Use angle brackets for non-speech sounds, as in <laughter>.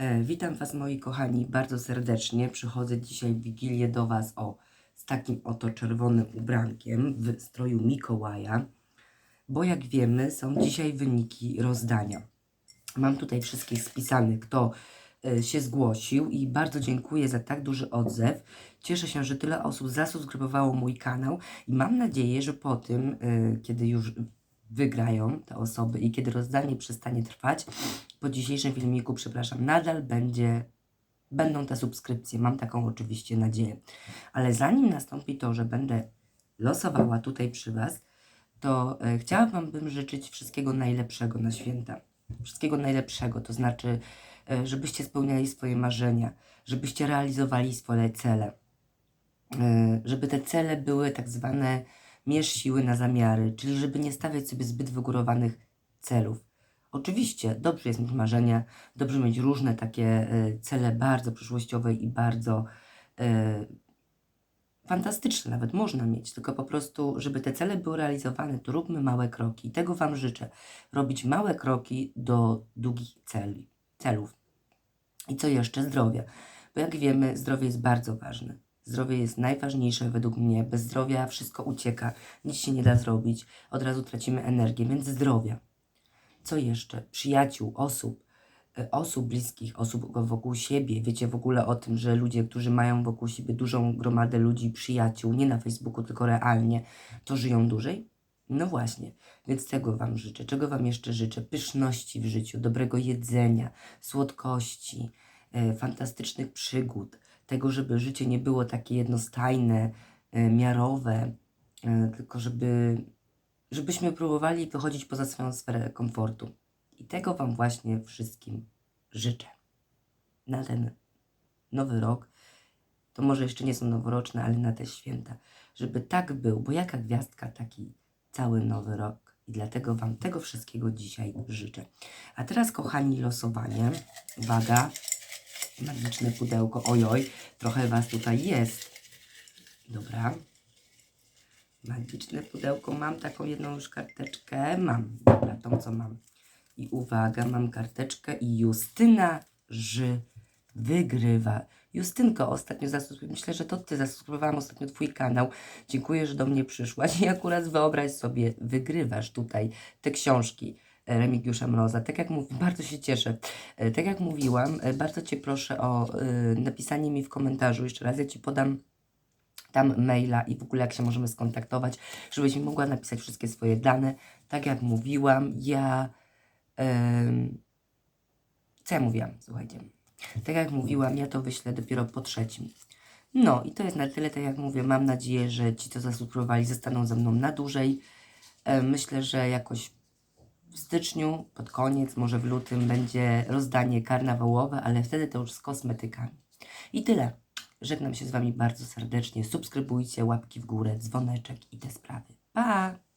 E, witam Was moi kochani bardzo serdecznie. Przychodzę dzisiaj w Wigilię do Was o z takim oto czerwonym ubrankiem w stroju Mikołaja, bo jak wiemy są dzisiaj wyniki rozdania. Mam tutaj wszystkich spisanych, kto e, się zgłosił i bardzo dziękuję za tak duży odzew. Cieszę się, że tyle osób zasubskrybowało mój kanał i mam nadzieję, że po tym, e, kiedy już wygrają te osoby i kiedy rozdanie przestanie trwać, po dzisiejszym filmiku, przepraszam, nadal będzie, będą te subskrypcje. Mam taką oczywiście nadzieję. Ale zanim nastąpi to, że będę losowała tutaj przy Was, to e, chciałabym bym życzyć wszystkiego najlepszego na święta. Wszystkiego najlepszego, to znaczy, e, żebyście spełniali swoje marzenia, żebyście realizowali swoje cele, e, żeby te cele były tak zwane mierz siły na zamiary, czyli żeby nie stawiać sobie zbyt wygórowanych celów. Oczywiście dobrze jest mieć marzenia, dobrze mieć różne takie e, cele bardzo przyszłościowe i bardzo e, fantastyczne, nawet można mieć, tylko po prostu, żeby te cele były realizowane, to róbmy małe kroki. Tego Wam życzę. Robić małe kroki do długich celi, celów. I co jeszcze? Zdrowie. Bo jak wiemy, zdrowie jest bardzo ważne. Zdrowie jest najważniejsze według mnie. Bez zdrowia wszystko ucieka, nic się nie da zrobić, od razu tracimy energię, więc zdrowia. Co jeszcze? Przyjaciół, osób, e, osób bliskich, osób wokół siebie. Wiecie w ogóle o tym, że ludzie, którzy mają wokół siebie dużą gromadę ludzi, przyjaciół, nie na Facebooku, tylko realnie, to żyją dłużej? No właśnie, więc tego Wam życzę. Czego Wam jeszcze życzę? Pyszności w życiu, dobrego jedzenia, słodkości, e, fantastycznych przygód, tego, żeby życie nie było takie jednostajne, e, miarowe, e, tylko żeby, żebyśmy próbowali wychodzić poza swoją sferę komfortu. I tego Wam właśnie wszystkim życzę. Na ten nowy rok, to może jeszcze nie są noworoczne, ale na te święta, żeby tak był, bo jaka gwiazdka, taki cały nowy rok. I dlatego Wam tego wszystkiego dzisiaj życzę. A teraz, kochani, losowanie. Uwaga, magiczne pudełko. Ojoj, trochę Was tutaj jest. Dobra. Magiczne pudełko. Mam taką jedną już karteczkę. Mam. Dobra, tą co mam. I uwaga, mam karteczkę i Justyna Ży wygrywa. Justynko, ostatnio zasubskrybowałam, myślę, że to Ty zasubskrybowałam ostatnio Twój kanał. Dziękuję, że do mnie przyszłaś <laughs> i akurat wyobraź sobie, wygrywasz tutaj te książki Remigiusza Mroza. Tak jak mówię, bardzo się cieszę. E, Tak jak mówiłam, e, bardzo Cię proszę o e, napisanie mi w komentarzu, jeszcze raz ja Ci podam tam maila i w ogóle jak się możemy skontaktować, żebyś mi mogła napisać wszystkie swoje dane. Tak jak mówiłam, ja... co ja mówiłam? Słuchajcie. Tak jak mówiłam, ja to wyślę dopiero po trzecim. No i to jest na tyle, tak jak mówię, mam nadzieję, że ci, co zasubskrybowali, zostaną ze mną na dłużej. Myślę, że jakoś w styczniu, pod koniec, może w lutym będzie rozdanie karnawałowe, ale wtedy to już z kosmetykami. I tyle. Żegnam się z Wami bardzo serdecznie. Subskrybujcie, łapki w górę, dzwoneczek i te sprawy. Pa!